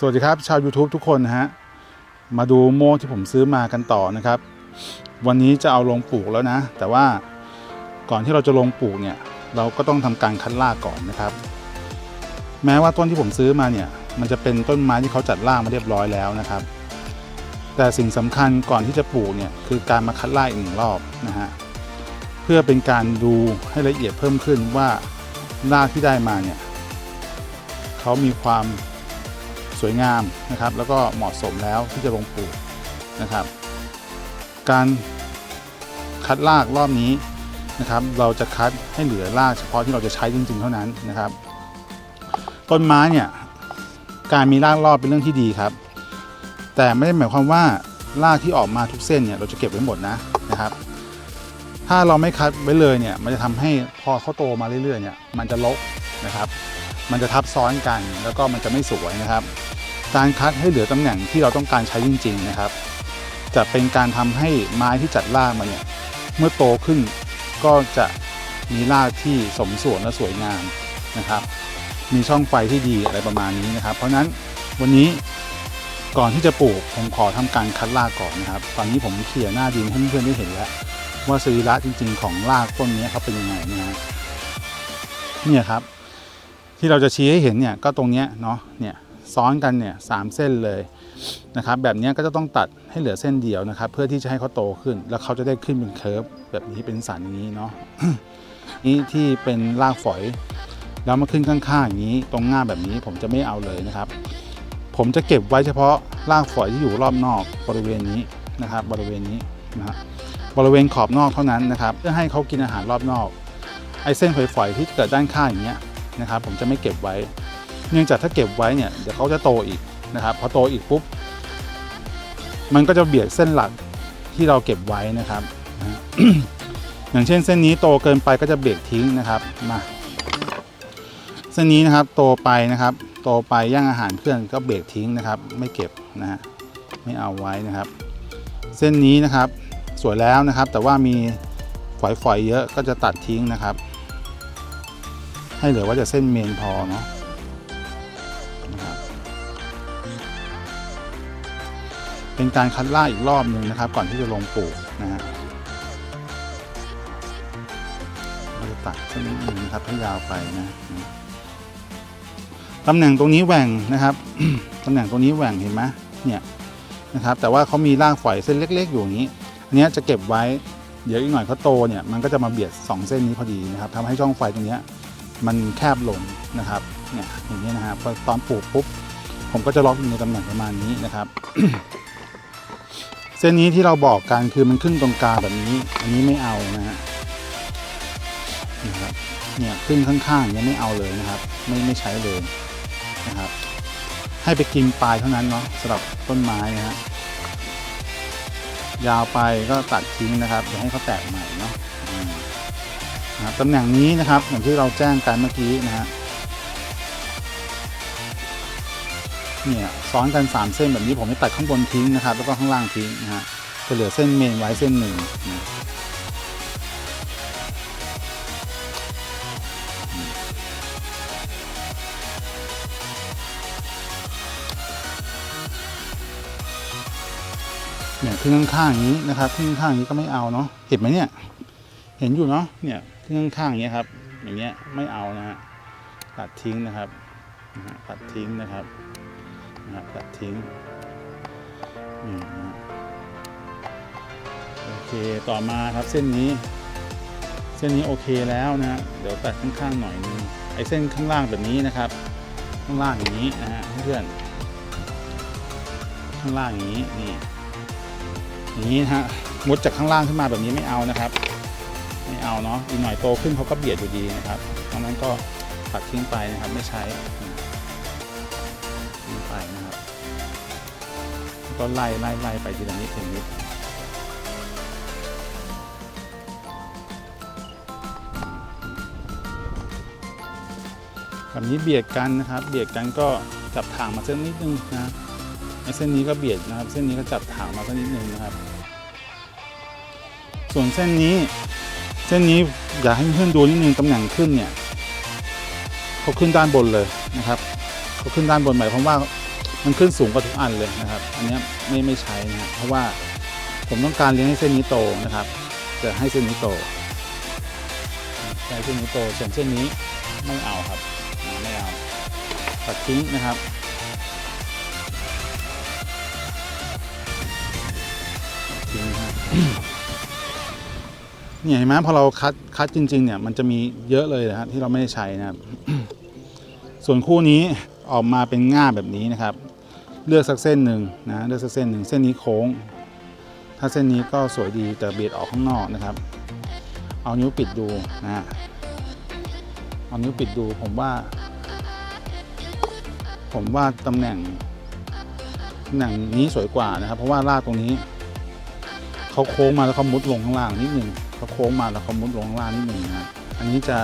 สวัสดีครับ ชาว YouTube ทุกคนนะฮะ มาดูโม่ที่ผมซื้อมากันต่อนะครับ วันนี้จะเอาลงปลูกแล้วนะ แต่ว่าก่อนที่เราจะลงปลูกเนี่ย เราก็ต้องทำการคัดรากก่อนนะครับ แม้ว่าต้นที่ผมซื้อมาเนี่ย มันจะเป็นต้นไม้ที่เขาจัดรากมาเรียบร้อยแล้วนะครับ แต่สิ่งสำคัญก่อนที่จะปลูกเนี่ยคือการมาคัดรากอีกหนึ่งรอบนะฮะเพื่อเป็นการดูให้ละเอียดเพิ่มขึ้นว่ารากที่ได้มาเนี่ยเขามีความ สวยงามนะครับ แล้วก็เหมาะสมแล้วที่จะลงปลูกนะครับ การคัดรากรอบนี้นะครับ เราจะคัดให้เหลือรากเฉพาะที่เราจะใช้จริง ๆ เท่านั้นนะครับ ต้นไม้เนี่ยการมีรากรอบเป็นเรื่องที่ดีครับ แต่ไม่ได้หมายความว่ารากที่ออกมาทุกเส้นเนี่ยเราจะเก็บไว้หมดนะนะครับ ถ้าเราไม่คัดไว้เลยเนี่ยมันจะทำให้พอเขาโตมาเรื่อยๆเนี่ยมันจะลกนะครับ มันจะทับซ้อนกันแล้วก็มันจะไม่สวยนะครับ การคัดให้เหลือตำแหน่งที่เราต้องการใช้จริง ๆ นะครับ จะเป็นการทำให้ไม้ที่จัดรากมาเนี่ยเมื่อโตขึ้นก็จะมีรากที่สมส่วนและสวยงามนะครับ มีช่องไฟที่ดีอะไรประมาณนี้นะครับ เพราะนั้นวันนี้ก่อนที่จะปลูกผมขอทำการคัดรากก่อนนะครับ ตอนนี้ผมเคลียหน้าดินให้เพื่อนๆได้เห็นแล้วว่าสรีระจริง ๆ ของรากต้นนี้เขาเป็นยังไงนะฮะเนี่ยครับ ที่เราจะชี้ให้เห็นเนี่ยก็ตรงเนี้ยเนาะเนี่ย ซ้อนกันเนี่ยสามเส้นเลยนะครับแบบนี้ก็จะต้องตัดให้เหลือเส้นเดียวนะครับ เพื่อที่จะให้เขาโตขึ้น แล้วเขาจะได้ขึ้นเป็นเคิร์ฟแบบนี้เป็นสันอย่างนี้เนาะนี่ที่เป็นรากฝอย แล้วมาขึ้นข้างๆอย่างนี้ ตรงหน้าแบบนี้ผมจะไม่เอาเลยนะครับ ผมจะเก็บไว้เฉพาะรากฝอยที่อยู่รอบนอกบริเวณนี้นะครับ บริเวณนี้นะฮะบริเวณขอบนอกเท่านั้นนะครับ เพื่อให้เขากินอาหารรอบนอกไอ้เส้นฝอยๆที่เกิดด้านข้างอย่างเงี้ยนะครับ ผมจะไม่เก็บไว้ เนื่องจากถ้าเก็บไว้เนี่ยเดี๋ยวเขาจะโตอีกนะครับพอโตอีกปุ๊บมันก็จะเบียดเส้นหลักที่เราเก็บไว้นะครับนะฮะอย่างเช่นเส้นนี้โตเกินไปก็จะเบรกทิ้งนะครับมาเส้นนี้นะครับโตไปนะครับ โตไปย่างอาหารเพื่อนก็เบรกทิ้งนะครับ ไม่เก็บนะฮะไม่เอาไว้นะครับ เส้นนี้นะครับสวยแล้วนะครับ แต่ว่ามีฝอยๆเยอะก็จะตัดทิ้งนะครับ ให้เหลือว่าจะเส้นเมนพอเนาะ เป็นการคัดล่าอีกรอบหนึ่งนะครับ ก่อนที่จะลงปลูกนะฮะเราจะตัดเส้นนิดนึงนะครับให้ยาวไปนะตำแหน่งตรงนี้แหว่งนะครับตำแหน่งตรงนี้แหว่งเห็นไหมเนี่ยนะครับ แต่ว่าเขามีรากฝอยเส้นเล็ก ๆ อยู่อย่างนี้ อันนี้จะเก็บไว้เดี๋ยวอีกหน่อยเขาโตเนี่ยมันก็จะมาเบียดสองเส้นนี้พอดีนะครับทำให้ช่องไฟตรงนี้มันแคบลงนะครับเนี่ยอย่างนี้นะฮะพอตอนปลูกปุ๊บผมก็จะล็อกอยู่ในตำแหน่งประมาณนี้นะครับ เส้นนี้ที่เราบอกกันคือมันขึ้นตรงกลางแบบนี้ อันนี้ไม่เอานะฮะนะครับเนี่ยขึ้นข้างๆย่างนี้ไม่เอาเลยนะครับ ไม่ไม่ใช้เลยนะครับ ให้ไปกินปลายเท่านั้นเนาะสำหรับต้นไม้นะฮะยาวไปก็ตัดทิ้งนะครับอย่าให้เขาแตกใหม่เนาะนะครับตำแหน่งนี้นะครับอย่างที่เราแจ้งกันเมื่อกี้นะฮะ เนี่ยซ้อนกัน 3 เส้นแบบนี้ผมจะตัดข้างบนทิ้งนะครับ แล้วก็ข้างล่างทิ้งนะฮะจะเหลือเส้นเมนไว้เส้นหนึ่งนะเนี่ยขึ้นข้างๆอย่างนี้นะครับขึ้นข้างๆนี้ก็ไม่เอาเนาะเห็นไหมเนี่ย เห็นอยู่เนาะเนี่ยที่ข้างๆอย่างนี้ครับ อย่างเงี้ยไม่เอานะฮะตัดทิ้งนะครับตัดทิ้งนะครับ นะตัดทิ้งนี่นะโอเคต่อมาครับเส้นนี้ เส้นนี้โอเคแล้วนะฮะเดี๋ยวตัดข้างๆหน่อยนึงไอ้เส้นข้างล่างแบบนี้นะครับ ข้างล่างอย่างนี้นะฮะเพื่อนข้างล่างอย่างนี้นี่อย่างนี้นะฮะมุดจากข้างล่างขึ้นมาแบบนี้ไม่เอานะครับ ไม่เอาเนาะอีกหน่อยโตขึ้นเขาก็เบียดอยู่ดีนะครับดังนั้นก็ตัดทิ้งไปนะครับไม่ใช้ ก็ไล่ไล่ไล่ไปทีละนิดทีละนิดแบบนี้เบียดกันนะครับ เบียดกันก็จับถางมาเส้นนิดนึงนะไอ้เส้นนี้ก็เบียดนะครับ เส้นนี้ก็จับถางมาสักนิดนึงนะครับ ส่วนเส้นนี้ เส้นนี้อยากให้เพื่อนดูนิดนึงตำแหน่งขึ้นเนี่ยเขาขึ้นด้านบนเลยนะครับเขาขึ้นด้านบนหมายความว่า มันขึ้นสูงกว่าทุกอันเลยนะครับ อันนี้ไม่ไม่ใช้นะเพราะว่าผมต้องการเลี้ยงให้เส้นนี้โตนะครับ จะให้เส้นนี้โตใช้เส้นนี้โตส่วนเส้นนี้ไม่เอาครับไม่เอาตัดทิ้งนะครับทิ้งครับเนี่ยเห็นไหมพอเราคัดคัดจริง ๆ เนี่ยมันจะมีเยอะเลยนะครับที่เราไม่ได้ใช้นะครับ ส่วนคู่นี้ออกมาเป็นง่าแบบนี้นะครับ เลือกสักเส้นหนึ่งนะเลือกสักเส้นหนึ่งเส้นนี้โค้ง ถ้าเส้นนี้ก็สวยดีแต่เบียดออกข้างนอกนะครับ เอานิ้วปิดดูนะฮะเอานิ้วปิดดูผมว่า ผมว่าตำแหน่งตำแหน่งนี้สวยกว่านะครับ เพราะว่าลากตรงนี้เขาโค้งมาแล้วเขามุดลงข้างล่างนิดหนึ่งเขาโค้งมาแล้วเขามุดลงข้างล่างนิดหนึ่งนะอันนี้จะ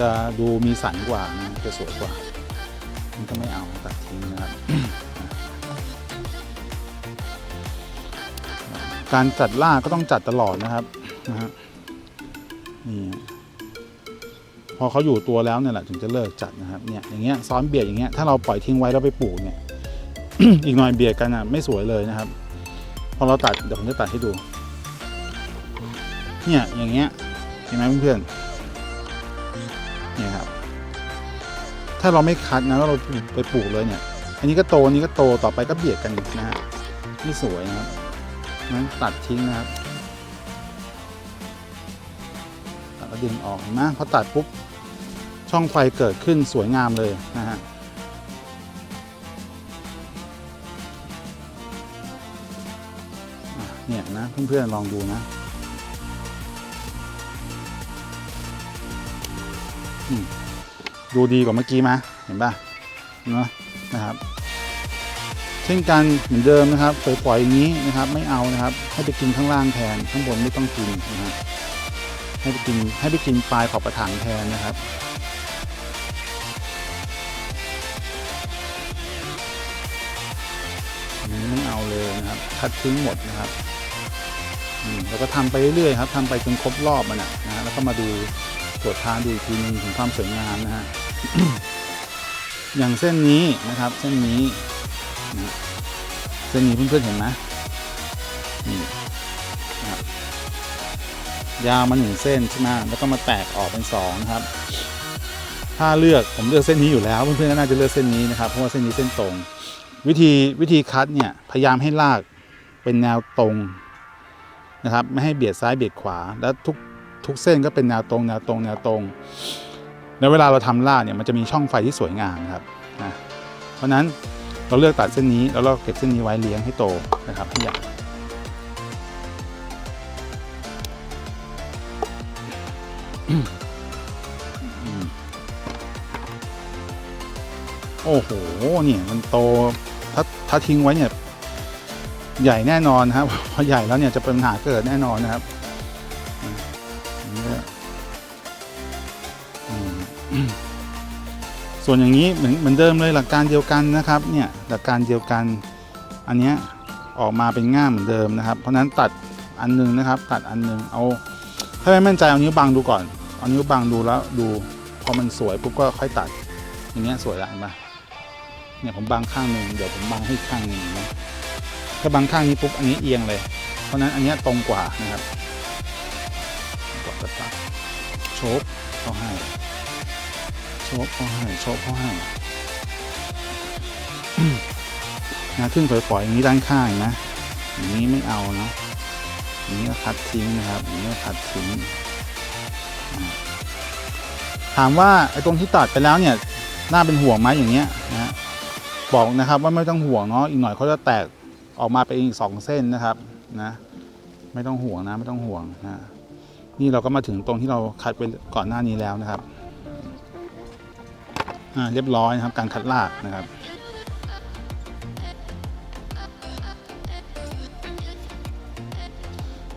จะดูมีสันกว่านะจะสวยกว่า มันก็ไม่เอา การจัดล่าก็ต้องจัดตลอดนะครับนะฮะนี่พอเขาอยู่ตัวแล้วเนี่ยแหละถึงจะเลิกจัดนะครับเนี่ยอย่างเงี้ยซ้อนเบียดอย่างเงี้ยถ้าเราปล่อยทิ้งไว้แล้วไปปลูกเนี่ย อีกหน่อยเบียดกันอะไม่สวยเลยนะครับ พอเราตัดเดี๋ยวผมจะตัดให้ดู เนี่ยอย่างเงี้ยเห็นไหมเพื่อนๆเนี่ยครับ ถ้าเราไม่คัดนะแล้วเราไปปลูกเลยเนี่ย อันนี้ก็โตอันนี้ก็โตต่อไปก็เบียดกันนะฮะไม่สวยนะครับ นั้นตัดทิ้งนะครับตัดแล้วดึงออกนไหมพอตัดปุ๊บช่องไฟเกิดขึ้นสวยงามเลยนะฮะเนี่ยนะเพื่อนๆลองดูนะดูดีกว่าเมื่อกี้ไหมเห็นป่ะเนาะนะครับ ช่นกันเหมือนเดิมนะครับปล่อยๆอย่างนี้นะครับ ไม่เอานะครับ ให้ไปกินข้างล่างแทนข้างบนไม่ต้องกินนะครับให้ไปกินให้ไปกินปลายขอบกระถางแทนนะครับอันนี้ไม่เอาเลยนะครับคัดทิ้งหมดนะครับอืมแล้วก็ทำไปเรื่อยๆครับทำไปจนครบรอบมันนะนะฮะแล้วก็มาดูตรวจทานดูอีกทีนึงถึงความสวยงามนะฮะอย่างเส้นนี้นะครับ เส้นนี้ นะเส้นนี้เพื่อนๆเห็นไหมนี่นะครับยาวมาหนึ่งเส้นใช่ไหมแล้วก็มาแตกออกเป็นสองนะครับ ถ้าเลือกผมเลือกเส้นนี้อยู่แล้ว เพื่อนๆก็น่าจะเลือกเส้นนี้นะครับเพราะว่าเส้นนี้เส้นตรง วิธีวิธีคัดเนี่ยพยายามให้ลากเป็นแนวตรงนะครับ ไม่ให้เบียดซ้ายเบียดขวาแล้วทุกทุกเส้นก็เป็นแนวตรงแนวตรงแนวตรงแล้วเวลาเราทำลากเนี่ยมันจะมีช่องไฟที่สวยงามครับนะเพราะฉะนั้น เราเลือกตัดเส้นนี้แล้วเราเก็บเส้นนี้ไว้เลี้ยงให้โตนะครับให้ใหญ่โอ้โห เนี่ยมันโต ถ้าถ้าทิ้งไว้เนี่ย ใหญ่แน่นอนครับ พอใหญ่แล้วเนี่ยจะเป็นปัญหาเกิดแน่นอนนะครับอืม ส่วนอย่างนี้เหมือนเหมือนเดิมเลยหลักการเดียวกันนะครับเนี่ยหลักการเดียวกันอันเนี้ยออกมาเป็นง่ามเหมือนเดิมนะครับ เพราะนั้นตัดอันหนึงนะครับ ตัดอันหนึงเอา ถ้าไม่มั่นใจเอานิ้วบังดูก่อนเอานิ้วบังดูแล้วดูพอมันสวยปุ๊บก็ค่อยตัด อย่างเงี้ยสวยละเห็นปะเนี่ยผมบังข้างหนึ่งเดี๋ยวผมบังให้ข้างหนึ่งนะถ้าบังข้างนี้ปุ๊บอันนี้เอียงเลย เพราะนั้นอันนี้ตรงกว่านะครับกดตัดโชกเขาให้ ชกเขาให้โชกเขาให้นะขึ้นฝอยๆอย่างนี้ด้านข้างนะอย่างนี้ไม่เอานะอย่างนี้ก็คัดทิ้งนะครับอย่างนี้ก็คัดทิ้งถามว่าไอ้ตรงที่ตัดไปแล้วเนี่ยน่าเป็นห่วงไหมอย่างเงี้ยนะบอกนะครับว่าไม่ต้องห่วงเนาะอีกหน่อยเขาจะแตกออกมาเป็นอีกสองเส้นนะครับนะไม่ต้องห่วงนะไม่ต้องห่วงนะนี่เราก็มาถึงตรงที่เราคัดไปก่อนหน้านี้แล้วนะครับ เรียบร้อยนะครับการคัดลากนะครับ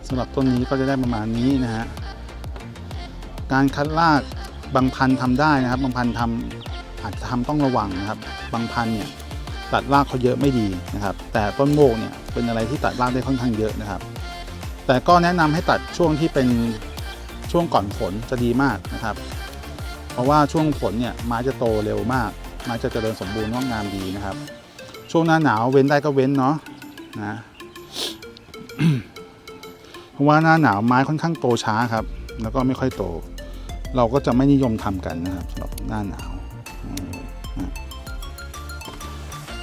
สำหรับต้นนี้ก็จะได้ประมาณนี้นะฮะการคัดลากบางพันธุ์ทำได้นะครับ บางพันธุ์ทำอาจจะทำต้องระวังนะครับ บางพันธุ์เนี่ยตัดรากเขาเยอะไม่ดีนะครับ แต่ต้นโมกเนี่ยเป็นอะไรที่ตัดรากได้ค่อนข้างเยอะนะครับ แต่ก็แนะนำให้ตัดช่วงที่เป็นช่วงก่อนฝนจะดีมากนะครับ เพราะว่าช่วงฝนเนี่ยไม้จะโตเร็วมาก ไม้จะเจริญสมบูรณ์งอกงามดีนะครับ ช่วงหน้าหนาวเว้นได้ก็เว้นเนาะนะเพราะว่าหน้าหนาวไม้ค่อนข้างโตช้าครับ แล้วก็ไม่ค่อยโต เราก็จะไม่นิยมทำกันนะครับสำหรับหน้าหนาวนะ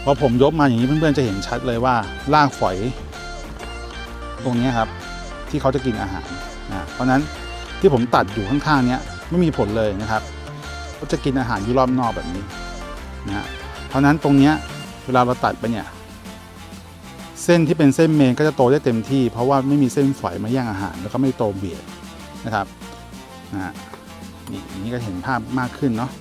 พอผมยกมาอย่างนี้เพื่อนๆจะเห็นชัดเลยว่ารากฝอย ตรงนี้ครับ ที่เขาจะกินอาหารนะเพราะนั้นที่ผมตัดอยู่ข้างๆเนี้ยไม่มีผลเลยนะครับ ก็จะกินอาหารอยู่รอบนอกแบบนี้นะฮะเพราะนั้นตรงเนี้ยเวลาเราตัดไปเนี่ยเส้นที่เป็นเส้นเมนก็จะโตได้เต็มที่ เพราะว่าไม่มีเส้นฝอยมาแย่งอาหารแล้วก็ไม่โตเบียดนะครับนะนี่นี้ก็เห็นภาพมากขึ้นเนาะ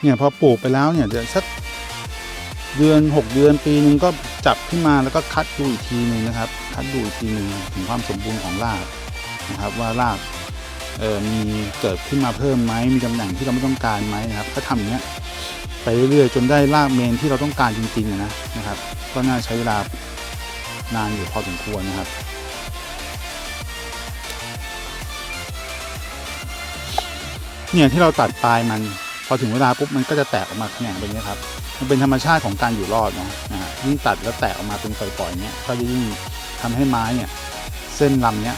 เนี่ยพอปลูกไปแล้วเนี่ยเดี๋ยวสัก เดือน 6 เดือนปีหนึ่งก็จับขึ้นมาแล้วก็คัดดูอีกทีหนึ่งนะครับ คัดดูอีกทีหนึ่งถึงความสมบูรณ์ของรากนะครับ ว่ารากมีเกิดขึ้นมาเพิ่มไหมมีตำแหน่งที่เราไม่ต้องการไหมนะครับ ถ้าทำอย่างเนี้ยไปเรื่อยๆจนได้รากเมนที่เราต้องการจริงๆนะนะครับ ก็น่าใช้เวลานานอยู่พอสมควรนะครับเนี่ยที่เราตัดปลายมัน พอถึงเวลาปุ๊บมันก็จะแตกออกมาแขนงแบบนี้ครับมันเป็นธรรมชาติของการอยู่รอดเนาะยิ่งตัดแล้วแตกออกมาเป็นปล่อยๆเนี้ยก็จะยิ่งทำให้ไม้เนี่ยเส้นลำเนี้ย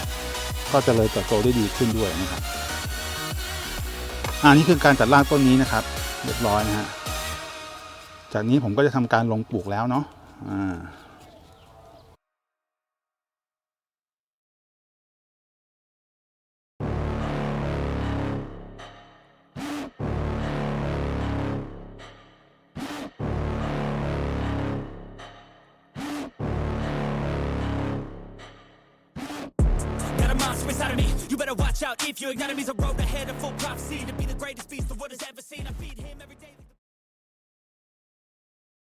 ก็จะเลยเติบโตได้ดีขึ้นด้วยนะครับอันนี้คือการตัดรากต้นนี้นะครับเรียบร้อยนะฮะจากนี้ผมก็จะทำการลงปลูกแล้วเนาะอ่า better watch out if your enemy's a road ahead of full prophecy to be the greatest beast the world has ever seen. I beat